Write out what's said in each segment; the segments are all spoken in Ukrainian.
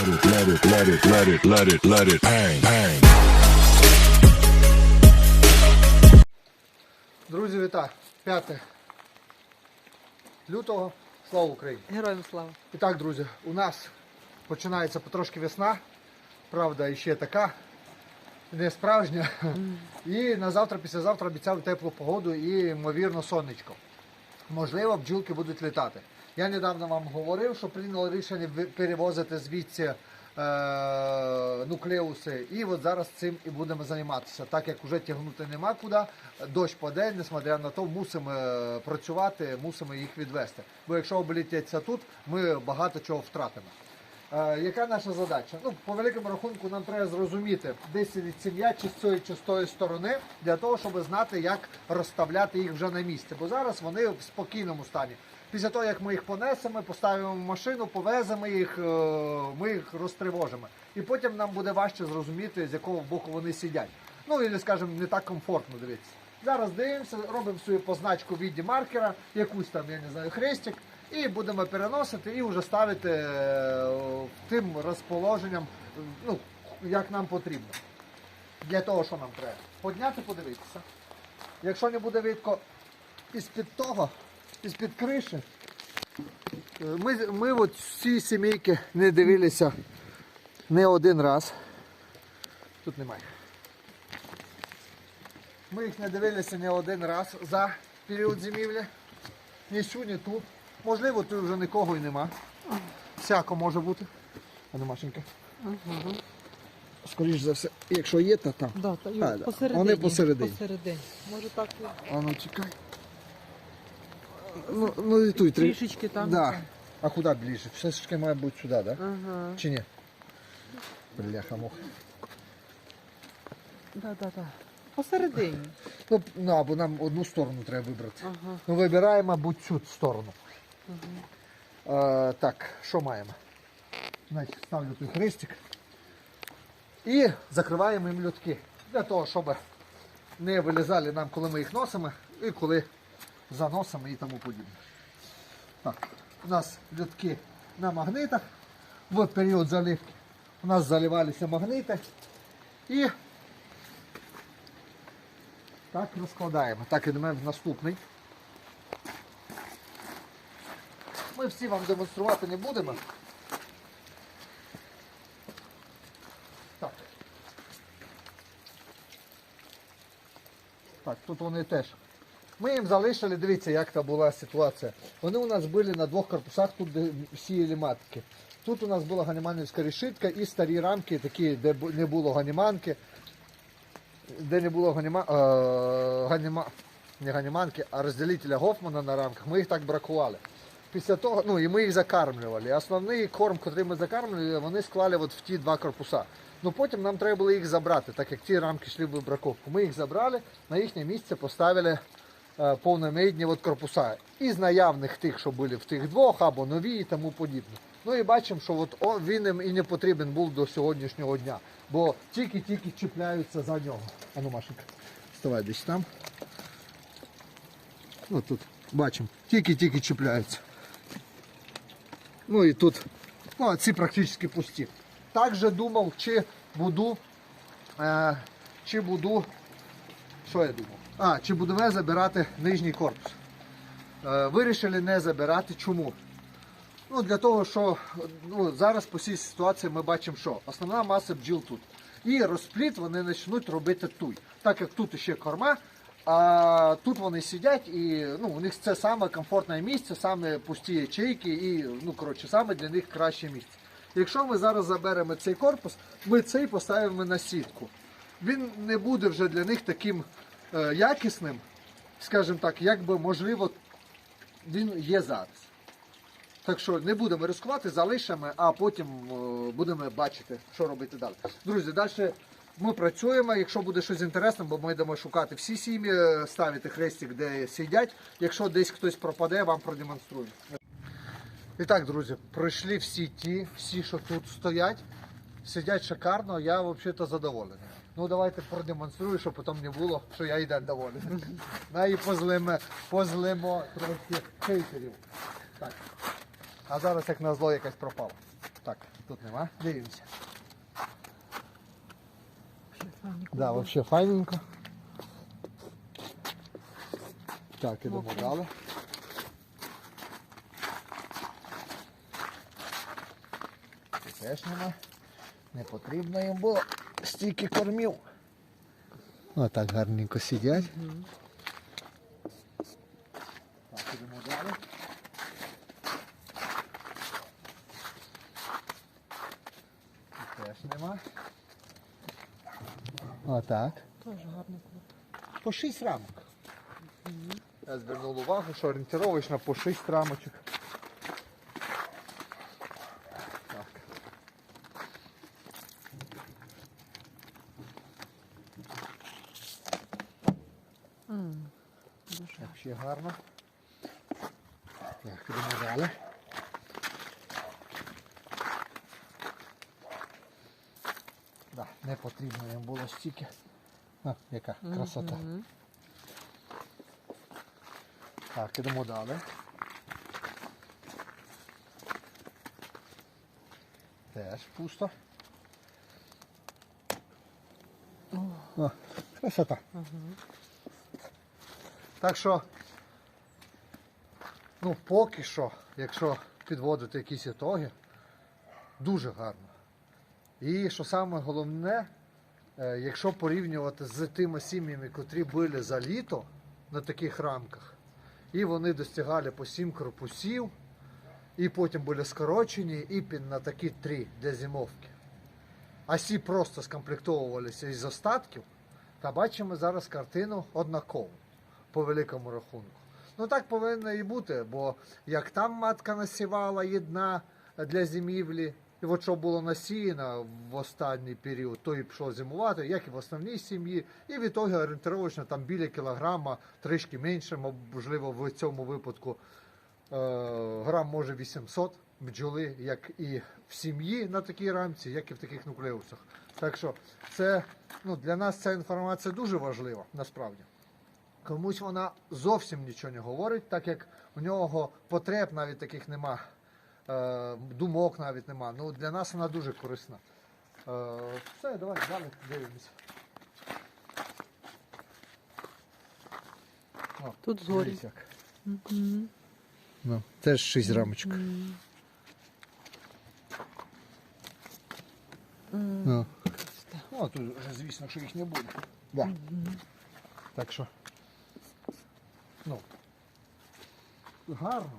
Let it, let it, let it, let it, let it, let it bang, bang. Друзі, вітаю! 5 лютого. Слава Україні! Героям слава. І так, друзі, у нас починається потрошки весна. Правда, ще така не справжня. І на завтра, післязавтра обіцяв теплу погоду і, ймовірно, сонечко. Можливо, бджілки будуть літати. Я недавно вам говорив, що прийняли рішення перевозити звідси е, нуклеуси. І от зараз цим і будемо займатися. Так як вже тягнути нема куди, дощ паде, несмотря на то, мусимо е, працювати, мусимо їх відвести. Бо якщо облітяться тут, ми багато чого втратимо. Е, яка наша задача? Ну, по великому рахунку нам треба зрозуміти, де сидить сім'я, чи з цієї, чи з тої сторони, для того, щоб знати, як розставляти їх вже на місці. Бо зараз вони в спокійному стані. Після того, як ми їх понесемо, поставимо в машину, повеземо їх, е, ми їх розтривожимо. І потім нам буде важче зрозуміти, з якого боку вони сидять. Ну, і, скажімо, не так комфортно дивитися. Зараз дивимося, робимо свою позначку в віді маркера, якусь там, я не знаю, хрестик, і будемо переносити і вже ставити е, тим розположенням, ну, як нам потрібно. Для того, що нам треба. Подняти, подивитися. Якщо не буде видко із-під того, із-під криші, е, ми, ми от всі сімейки не дивилися не один раз. Тут немає. Ми їх не дивилися не один раз за період зимівлі. Ні сю, ні тут. Можливо, тут вже нікого і нема. Всяко може бути. А не Машенька. Скоріше за все, якщо є, то там. Да, та, А, да. посередині. Вони посередині. посередині. Може так і А ну чекай. Ну, ну і тут. три- трішечки там. Да. А куди ближче? Все ж таки має бути сюди, да? Ага. Чи ні? Бляха муха. Да, да, да. Посередині. Ну, ну, або нам одну сторону треба вибрати. Ага. Ну, вибираємо, мабуть, цю сторону. Е, так, що маємо? Значить, ставлю той хрестик. І закриваємо їм льотки. Для того, щоб не вилізали нам, коли ми їх носимо, і коли заносимо і тому подібне. Так, у нас льотки на магнитах. В період заливки у нас заливалися магнити. І так розкладаємо. Так, ідемо в наступний. Ми всі вам демонструвати не будемо. Так. Так, тут вони теж. Ми їм залишили, дивіться, як та була ситуація. Вони у нас були на двох корпусах, тут де сіяли матки. Тут у нас була ганіманівська решітка і старі рамки, такі, де не було ганіманки де не було ганіма, е, ганіма, не ганіманки, а розділителя Гофмана на рамках, ми їх так бракували. Після того, ну і ми їх закармлювали. Основний корм, який ми закармлювали, вони склали от в ті два корпуса. Ну потім нам треба було їх забрати, так як ті рамки йшли в браковку. Ми їх забрали, на їхнє місце поставили е, повномедні от корпуса. Із наявних тих, що були в тих двох, або нові і тому подібне. Ну і бачимо, що от він їм і не потрібен був до сьогоднішнього дня, бо тільки-тільки чіпляються за нього. А ну, Машенька, вставай десь там. От тут бачимо, тільки-тільки чіпляються. Ну і тут, ну, а ці практично пусті. Також думав, чи буду, е, чи буду, що я думав? А, чи будемо забирати нижній корпус. Е, вирішили не забирати. Чому? Ну, для того, що ну, зараз по цій ситуації ми бачимо, що основна маса бджіл тут. І розпліт вони почнуть робити тут. Так як тут ще корма, а тут вони сидять і ну, у них це саме комфортне місце, саме пусті ячейки і ну, коротше, саме для них краще місце. Якщо ми зараз заберемо цей корпус, ми цей поставимо на сітку. Він не буде вже для них таким е, якісним, скажімо так, як би можливо він є зараз. Так що не будемо ризикувати, залишимо, а потім е, будемо бачити, що робити далі. Друзі, далі ми працюємо. Якщо буде щось інтересне, бо ми йдемо шукати всі сім'ї, ставити хрестик, де сидять. Якщо десь хтось пропаде, вам продемонструю. І так, друзі, пройшли всі ті, всі, що тут стоять, сидять шикарно, я взагалі задоволений. Ну давайте продемонструю, щоб потім не було, що я йде доволен. На і позлимо, позлимо трохи хейтерів. Так. А зараз як на зло якась пропала. Так. тут нема. Дивимося. Да, взагалі файненько. Так, ідемо далі. Теж нема. Не потрібно їм було стільки кормів. Отак гарненько сидять. Так, ідемо далі. Теж нема. Отак. Теж гарний клуб. По шість рамок. Я звернув увагу, що орієнтировочно по шість рамочок. Так. М, Дуже. Взагалі гарно. Так, ідемо далі. Да, не потрібно їм було стільки. А, яка красота. Мгм. Так, ідемо далі. Теж пусто. О, красота. Мгм. Так що, ну, поки що, якщо підводити якісь ітоги, дуже гарно. І що саме головне, е, якщо порівнювати з тими сім'ями, котрі були за літо на таких рамках, і вони достигали по 7 корпусів, і потім були скорочені, і на такі три для зимовки. А сі просто скомплектовувалися із остатків, та бачимо зараз картину однакову по великому рахунку. Ну так повинно і бути, бо як там матка насівала єдна для зимівлі, і от що було насіяно в останній період, то і пішов зимувати, як і в основній сім'ї, і в ітогі орієнтировочно там біля кілограма, трішки менше, можливо, в цьому випадку е, грам може 800 бджоли, як і в сім'ї на такій рамці, як і в таких нуклеусах. Так що це ну, для нас ця інформація дуже важлива насправді. Комусь вона зовсім нічого не говорить, так як у нього потреб навіть таких нема, думок навіть нема. Ну, для нас вона дуже корисна. Е, все, давай далі дивимося. О, Тут згорі. як. Ну, теж 6 рамочок. М. Ну. Ну, тут вже, звісно, що їх не буде. Да. Так що. Ну. Гарно.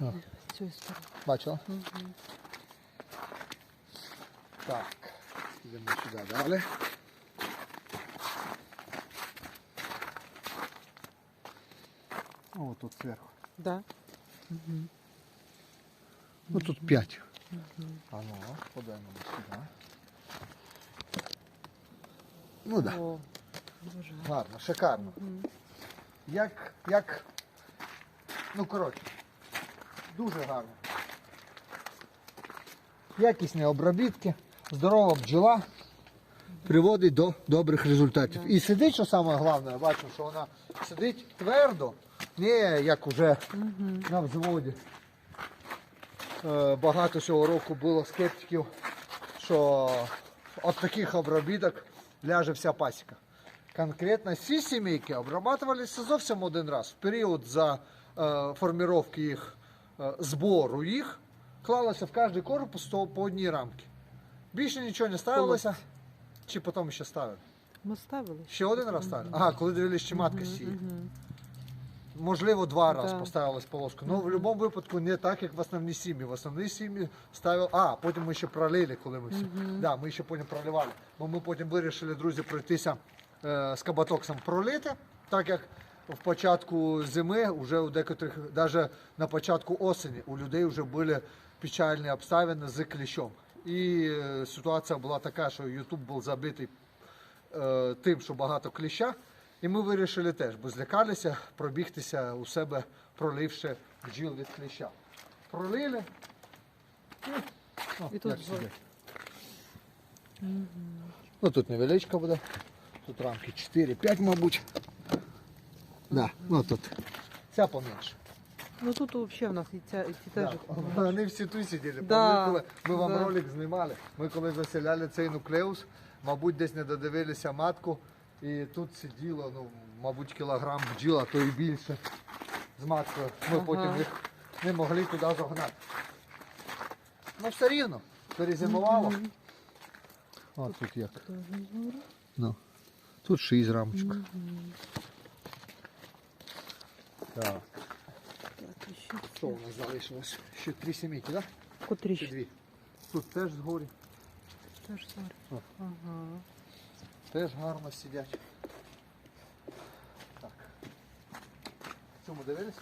О, З цієї сторони. бачила? Так. Йдемо сюди далі. О, тут зверху. Да. Ну тут 5. А ну, подаємо сюди. Ну так. Да. О, дуже гарно. Шикарно. Як, як, ну коротше, дуже гарно. Якісні обробітки, здорова бджола приводить до добрих результатів. І сидить, що саме головне, я бачу, що вона сидить твердо, не як уже на взводі. Е, Багато цього року було скептиків, що от таких обробіток ляже вся пасіка. Конкретно ці сімейки обрабатувалися зовсім один раз. В період за е, формировки їх збору їх клалося в кожний корпус то по одній рамці. Більше нічого не ставилося. Чи потім ще ставили? Ми ставили. Ще один раз ставили? Ага, коли дивились, чи матка сіє. Можливо, два Да. рази поставилась полоска. Ну, в будь-якому випадку не так, як в основній сім'ї. В основній сім'ї ставили. А, потім ми ще пролили, коли ми все. Да, ми ще потім проливали. Бо ми потім вирішили, друзі, пройтися е, з кабатоксом пролити, так як в початку зими, вже у декотрих, навіть на початку осені, у людей вже були печальні обставини з кліщом. І е, ситуація була така, що Ютуб був забитий е, тим, що багато кліща. І ми вирішили теж, бо злякалися пробігтися у себе, проливши бджіл від кліща. Пролили. І, ну, І тут згорі. Ну тут невеличка буде. Тут рамки 4-5, мабуть. Да, ну тут. Ця поменше. Ну тут взагалі в нас і ця, і ці теж. Да. Вони всі тут сиділи. Да, коли ми вам да. ролик знімали. Ми коли заселяли цей нуклеус, мабуть, десь не додивилися матку. І тут сиділо, ну, мабуть, кілограм бджіл, а то і більше з маткою. Ми Ага. потім їх не могли туди загнати. Ну все рівно, перезимувало. О, тут як. Ну. Тут шість рамочок. Так. Так, і ще Що у нас залишилось? Ще три сімейки, так? Котрі Чи ще дві? Тут теж згорі. теж зараз. О. Ага. Теж гарно сидять. Так. Цьому дивились?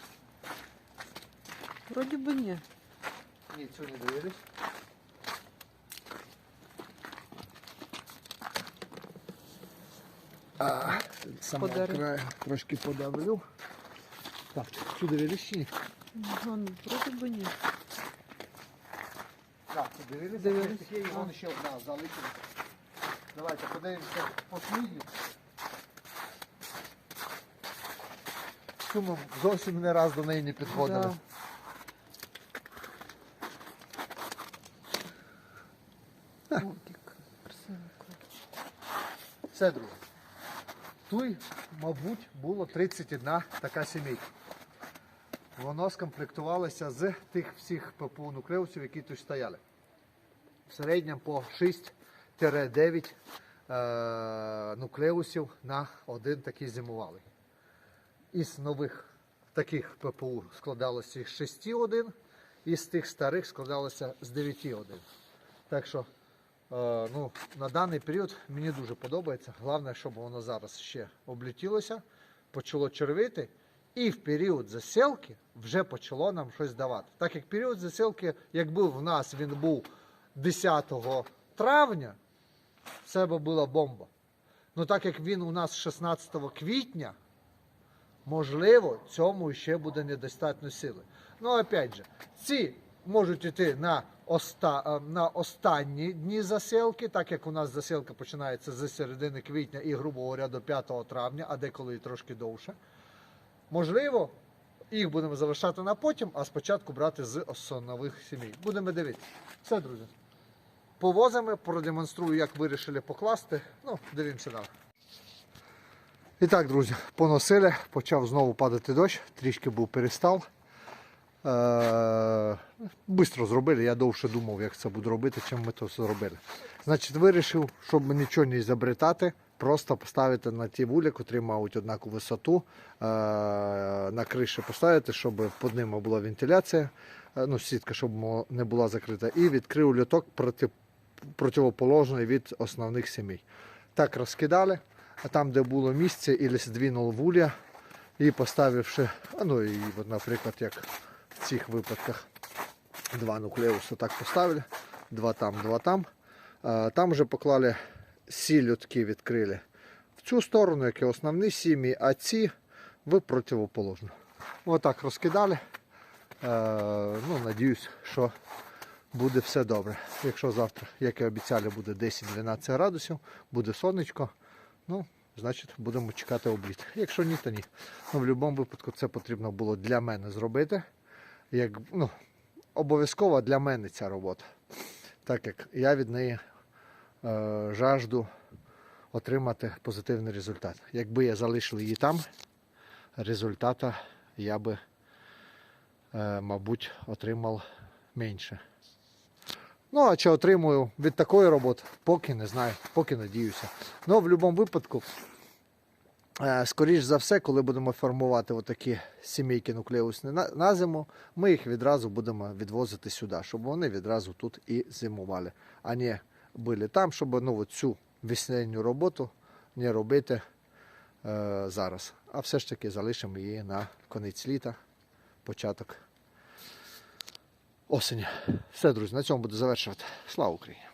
Вроді би ні. Ні, цю не дивились. А, сама Подари. краю трошки подавлю. Так, цю дивились чи ні? Ну, вроді би ні. Так, це дивились. Дивились. І вон ще одна залишилась. Давайте подивимося послідню. Ми зовсім не раз до неї не підходили. Да. Все, друзі. Туй, мабуть, було 31 така сімейка. Воно скомплектувалося з тих всіх ППУ нуклеусів, які тут стояли. В середньому по 6-9 е, нуклеусів на один такий зимувалий. Із нових таких ППУ складалося з 6-1, і з тих старих складалося з 9-1. Так що Е, ну, на даний період мені дуже подобається. Головне, щоб воно зараз ще облетілося, почало червити, і в період засілки вже почало нам щось давати. Так як період засілки, якби в нас він був 10 травня, все би була бомба. Ну так як він у нас 16 квітня, можливо, цьому ще буде недостатньо сили. Ну, опять же, ці можуть йти на, оста, е, на останні дні засілки, так як у нас засілка починається з середини квітня і, грубо говоря, до 5 травня, а деколи і трошки довше. Можливо, їх будемо залишати на потім, а спочатку брати з основних сімей. Будемо дивитися. Все, друзі. Повозимо, продемонструю, як вирішили покласти. Ну, дивимося далі. І так, друзі, поносили, почав знову падати дощ, трішки був перестав. Е, Бистро зробили, я довше думав, як це буду робити, чим ми то зробили. Значить, вирішив, щоб нічого не забритати, просто поставити на ті вулі, котрі мають однакову висоту, е, на криші поставити, щоб під ними була вентиляція, е, ну, сітка, щоб не була закрита, і відкрив люток проти, противоположний від основних сімей. Так розкидали, а там, де було місце, і здвинув вуля, і поставивши, ну і, наприклад, як в цих випадках, два нуклеуси так поставили, два там, два там. Там вже поклали сі льотки відкрили в цю сторону, як і основні сім'ї, а ці в противоположну. Отак розкидали. Е, ну, надіюсь, що буде все добре. Якщо завтра, як і обіцяли, буде 10-12 градусів, буде сонечко, ну, значить будемо чекати обліт. Якщо ні, то ні. Ну, в будь-якому випадку це потрібно було для мене зробити. Як, ну, обов'язково для мене ця робота. Так як я від неї жажду отримати позитивний результат. Якби я залишив її там, результата я би, е, мабуть, отримав менше. Ну, а чи отримую від такої роботи, поки не знаю, поки надіюся. Ну, в будь-якому випадку, е, скоріш за все, коли будемо формувати отакі сімейки нуклеусні на зиму, ми їх відразу будемо відвозити сюди, щоб вони відразу тут і зимували, а не були там, щоб ну, цю весняню роботу не робити е, зараз. А все ж таки залишимо її на конець літа, початок осені. Все, друзі, на цьому буду завершувати. Слава Україні!